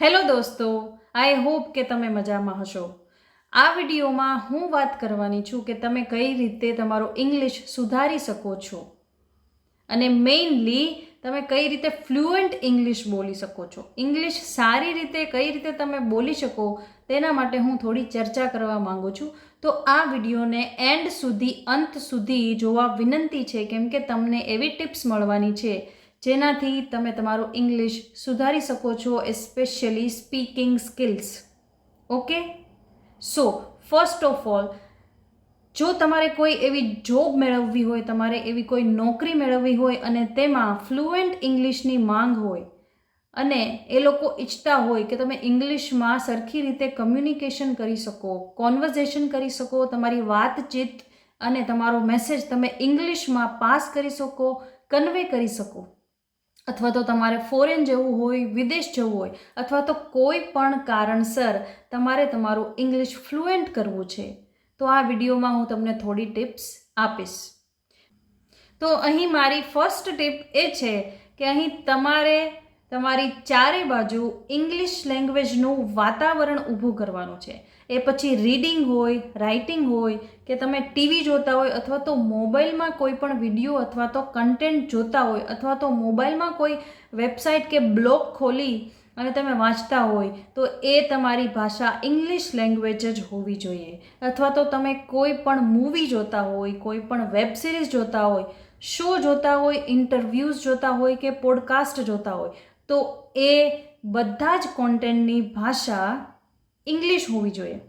Hello દોસ્તો, I hope કે તમે મજામાં હશો. આ વિડીયોમાં હું વાત કરવાની છું કે તમે કઈ રીતે તમારું ઇંગ્લિશ સુધારી શકો છો. અને મેઇનલી તમે કઈ રીતે ફ્લુઅન્ટ ઇંગ્લિશ બોલી શકો છો. ઇંગ્લિશ સારી રીતે કઈ રીતે તમે બોલી શકો તેના માટે હું થોડી ચર્ચા કરવા માંગુ છું. તો આ વિડીયોને એન્ડ સુધી, અંત સુધી જોવા વિનંતી છે, કેમ કે તમને એવી ટિપ્સ મળવાની છે જેનાથી તમે તમારું ઇંગ્લિશ સુધારી શકો છો especially speaking skills okay so first of all જો તમારે કોઈ એવી જોબ મેળવવી હોય, તમારે એવી કોઈ નોકરી મેળવવી હોય અને તેમાં ફ્લુએન્ટ ઇંગ્લિશની માંગ હોય અને એ લોકો ઈચ્છતા હોય કે તમે ઇંગ્લિશમાં સરખી રીતે કમ્યુનિકેશન કરી શકો કોન્વર્ઝેશન કરી શકો, તમારી વાતચીત અને તમારો મેસેજ તમે ઇંગ્લિશમાં પાસ કરી શકો કન્વે કરી શકો. અથવા તો તમારે ફોરેન જવું હોય, વિદેશ જવું હોય, અથવા તો કોઈ પણ કારણસર તમારે તમારું ઇંગ્લિશ ફ્લુએન્ટ કરવું છે, તો આ વિડીયોમાં હું તમને થોડી ટિપ્સ આપીશ. તો અહીં મારી ફર્સ્ટ ટિપ એ છે કે અહીં તમારે તમારી ચારે બાજુ ઇંગ્લિશ લેંગ્વેજનું વાતાવરણ ઊભું કરવાનું છે. એ પછી રીડિંગ હોય રાઇટિંગ હોય, કે તમે ટીવી જોતા હોય અથવા તો મોબાઈલમાં કોઈ પણ વીડિયો અથવા તો કન્ટેન્ટ જોતા હોય અથવા તો મોબાઈલમાં કોઈ વેબસાઇટ કે બ્લોગ ખોલી અને તમે વાંચતા હોય, તો એ તમારી ભાષા ઇંગ્લિશ લેંગ્વેજ જ હોવી જોઈએ. અથવા તો તમે કોઈ પણ મૂવી જોતા હોય, કોઈ પણ વેબ સિરીઝ જોતા હોય શો જોતા હોય ઇન્ટરવ્યૂઝ જોતા હોય કે પોડકાસ્ટ જોતા હોય, તો એ બધા જ કોન્ટેન્ટની ભાષા ઇંગ્લિશ હોવી જોઈએ.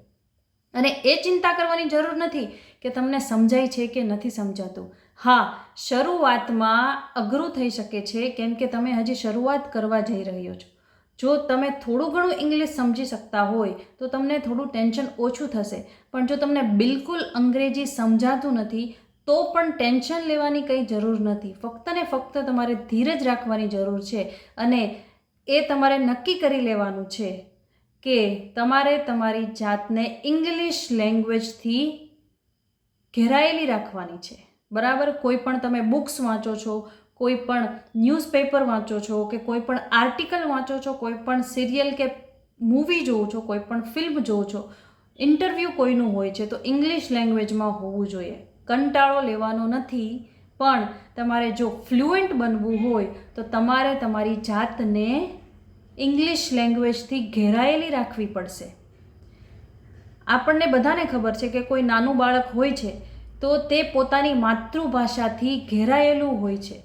અને એ ચિંતા કરવાની જરૂર નથી કે તમને સમજાય છે કે નથી સમજાતું. હા, શરૂઆતમાં અઘરું થઈ શકે છે કેમ કે તમે હજી શરૂઆત કરવા જઈ રહ્યો છો. જો તમે થોડું ઘણું ઇંગ્લિશ સમજી શકતા હોય, તો તમને થોડું ટેન્શન ઓછું થશે. પણ જો તમને બિલકુલ અંગ્રેજી સમજાતું નથી, તો પણ ટેન્શન લેવાની કંઈ જરૂર નથી. ફક્ત ને ફક્ત તમારે ધીરજ રાખવાની જરૂર છે અને એ તમારે નક્કી કરી લેવાનું છે. કે તમારે તમારી જાતને ઇંગ્લિશ લેંગ્વેજથી ઘેરાયેલી રાખવાની છે. બરાબર? કોઈ પણ તમે બુક્સ વાંચો છો, કોઈ પણ ન્યૂઝપેપર વાંચો છો, કે કોઈ પણ આર્ટિકલ વાંચો છો, કોઈ પણ સિરિયલ કે મૂવી જોવો છો, કોઈ પણ ફિલ્મ જોવો છો ઇન્ટરવ્યૂ કોઈનું હોય છે તો ઇંગ્લિશ લેંગ્વેજમાં હોવું જોઈએ. કંટાળો લેવાનો નથી, પણ તમારે જો ફ્લુએન્ટ બનવું હોય તો તમારે તમારી જાતને ઇંગ્લિશ લેંગ્વેજથી ઘેરાયેલી રાખવી પડશે. આપણને બધાને ખબર છે કે કોઈ નાનું બાળક હોય છે, તો તે પોતાની માતૃભાષાથી ઘેરાયેલું હોય છે.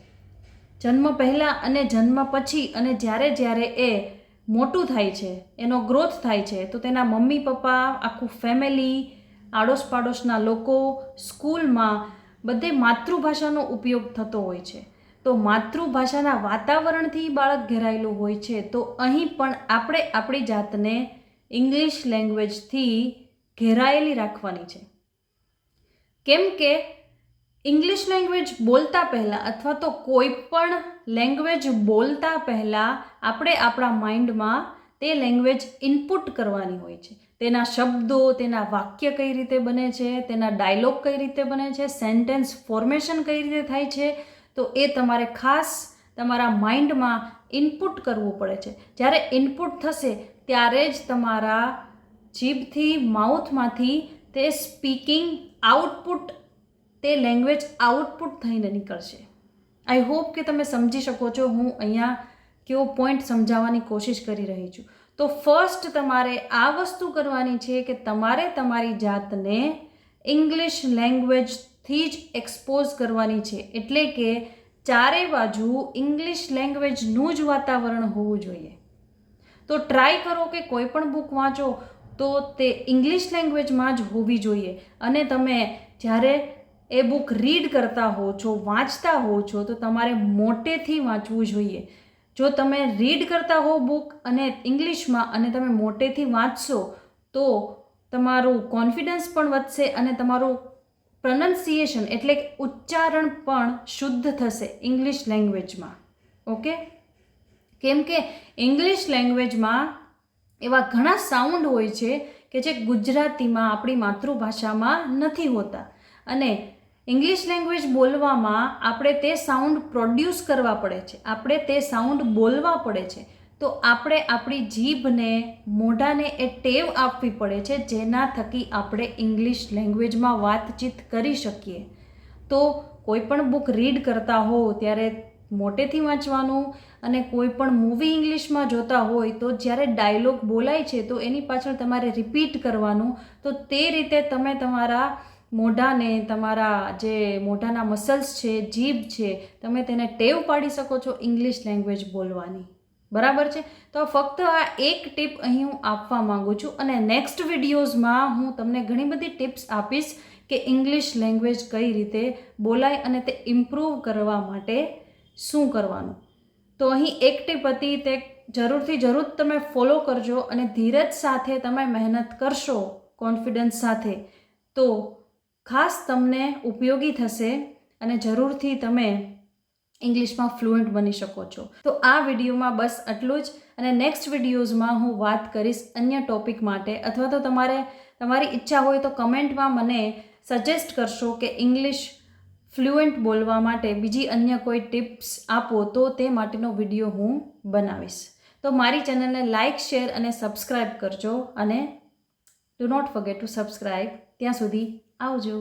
જન્મ પહેલાં અને જન્મ પછી અને જ્યારે જ્યારે એ મોટું થાય છે, એનો ગ્રોથ થાય છે, તો તેના મમ્મી, પપ્પા, આખું ફેમિલી આડોશ પાડોશના લોકો સ્કૂલમાં બધે માતૃભાષાનો ઉપયોગ થતો હોય છે. તો માતૃભાષાના વાતાવરણથી બાળક ઘેરાયેલું હોય છે, તો અહીં પણ આપણે આપણી જાતને ઇંગ્લિશ લેંગ્વેજથી ઘેરાયેલી રાખવાની છે. કેમ કે ઇંગ્લિશ લેંગ્વેજ બોલતા પહેલાં અથવા તો કોઈ પણ લેંગ્વેજ બોલતા પહેલાં આપણે આપણા માઇન્ડમાં તે લેંગ્વેજ ઇનપુટ કરવાની હોય છે. તેના શબ્દો, તેના વાક્ય કઈ રીતે બને છે, તેના ડાયલોગ કઈ રીતે બને છે સેન્ટેન્સ ફોર્મેશન કઈ રીતે થાય છે તો એ તમારે ખાસ તમારા માઇન્ડમાં ઇનપુટ કરવું પડે છે. જ્યારે ઇનપુટ થશે, ત્યારે જ તમારા જીભથી, માઉથમાંથી તે સ્પીકિંગ આઉટપુટ, તે લેંગ્વેજ આઉટપુટ થઈને નીકળશે. આઈ હોપ કે તમે સમજી શકો છો, હું અહીંયા કેવો પોઈન્ટ સમજાવવાની કોશિશ કરી રહી છું. તો ફર્સ્ટ તમારે આ વસ્તુ કરવાની છે કે તમારે તમારી જાતને ઇંગ્લિશ લેંગ્વેજથી જ એક્સપોઝ કરવાની છે. એટલે કે ચારે બાજુ ઇંગ્લિશ લેંગ્વેજનું જ વાતાવરણ હોવું જોઈએ. તો ટ્રાય કરો કે કોઈ પણ બુક વાંચો, તો તે ઇંગ્લિશ લેંગ્વેજમાં જ હોવી જોઈએ. અને તમે જ્યારે એ બુક રીડ કરતા હો છો, વાંચતા હો છો, તો તમારે મોટેથી વાંચવું જોઈએ. જો તમે રીડ કરતા હો બુક અને ઇંગ્લિશમાં અને તમે મોટેથી વાંચશો, તો તમારું કોન્ફિડન્સ પણ વધશે અને તમારું પ્રનન્સિએશન એટલે કે ઉચ્ચારણ પણ શુદ્ધ થશે ઇંગ્લિશ લેંગ્વેજમાં ઓકે કેમ કે ઇંગ્લિશ લેંગ્વેજમાં એવા ઘણા સાઉન્ડ હોય છે કે જે ગુજરાતીમાં આપણી માતૃભાષામાં નથી હોતા. અને ઇંગ્લિશ લેંગ્વેજ બોલવામાં આપણે તે સાઉન્ડ પ્રોડ્યુસ કરવા પડે છે. આપણે તે સાઉન્ડ બોલવા પડે છે. તો આપણે આપણી જીભને, મોઢાને એ ટેવ આપવી પડે છે જેના થકી આપણે ઇંગ્લિશ લેંગ્વેજમાં વાતચીત કરી શકીએ. તો કોઈ પણ બુક રીડ કરતા હો ત્યારે મોટેથી વાંચવાનું અને કોઈ પણ મૂવી ઇંગ્લિશમાં જોતા હોય, તો જ્યારે ડાયલોગ બોલાય છે, તો એની પાછળ તમારે રિપીટ કરવાનું. તો તે રીતે તમે તમારા મોઢાને, તમારા જે મોઢાના મસલ્સ છે, જીભ છે, તમે તેને ટેવ પાડી શકો છો ઇંગ્લિશ લેંગ્વેજ બોલવાની. બરાબર છે? તો ફક્ત આ એક ટીપ અહીં હું આપવા માગું છું અને નેક્સ્ટ વિડીયોઝમાં હું તમને ઘણી બધી ટિપ્સ આપીશ કે ઇંગ્લિશ લેંગ્વેજ કઈ રીતે બોલાય અને તે ઇમ્પ્રૂવ કરવા માટે શું કરવાનું. તો અહીં એક ટીપ હતી, તે જરૂરથી જરૂર તમે ફોલો કરજો અને ધીરજ સાથે તમે મહેનત કરશો કોન્ફિડન્સ સાથે, તો ખાસ તમને ઉપયોગી થશે અને જરૂરથી તમે ઇંગ્લિશમાં ફ્લુઅન્ટ બની શકો છો. તો આ વિડીયોમાં બસ આટલું જ અને નેક્સ્ટ વિડીયોઝમાં હું વાત કરીશ અન્ય ટોપિક માટે અથવા તો તમારે, તમારી ઈચ્છા હોય તો કમેન્ટમાં મને સજેસ્ટ કરશો કે ઇંગ્લિશ ફ્લુઅન્ટ બોલવા માટે બીજી અન્ય કોઈ ટિપ્સ આપો તો તે માટેનો વીડિયો હું બનાવીશ. તો મારી ચેનલને લાઇક શેર અને સબસ્ક્રાઈબ કરજો અને do not forget to subscribe ત્યાં સુધી આવજો.